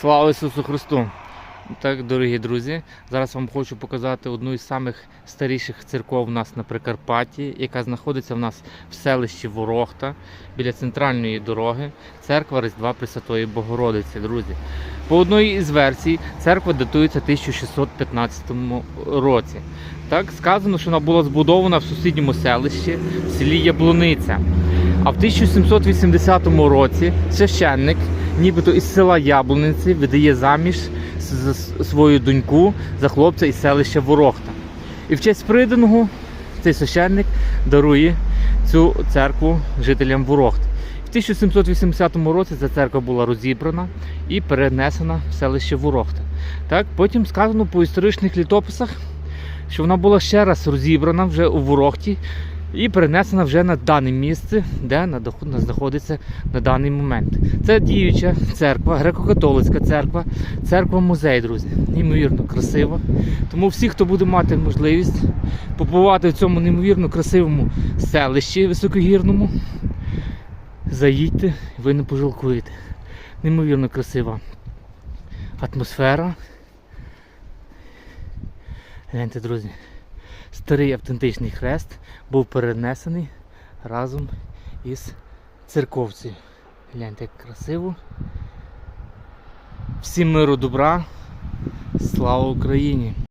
Слава Ісусу Христу! Так, дорогі друзі, зараз вам хочу показати одну із самих старіших церков у нас на Прикарпатті, яка знаходиться в нас в селищі Ворохта біля центральної дороги. Церква Різдва Пресвятої Богородиці, друзі. По одній із версій, церква датується 1615 році. Так сказано, що вона була збудована в сусідньому селищі в селі Яблуниця. А в 1780 році священник, нібито із села Яблуниці, видає заміж за свою доньку за хлопця із селища Ворохта. І в честь приданого цей священник дарує цю церкву жителям Ворохти. В 1780 році ця церква була розібрана і перенесена в селище Ворохта. Так, потім сказано по історичних літописах, що вона була ще раз розібрана вже у Ворохті і перенесена вже на дане місце, де вона знаходиться на даний момент. Це діюча церква, греко-католицька церква, церква-музей, друзі. Неймовірно красива. Тому всі, хто буде мати можливість побувати в цьому неймовірно красивому селищі високогірному, заїдьте, ви не пожалкуєте. Неймовірно красива атмосфера. Гляньте, друзі. Старий автентичний хрест був перенесений разом із церковцею. Гляньте, як красиво. Всім миру добра. Слава Україні!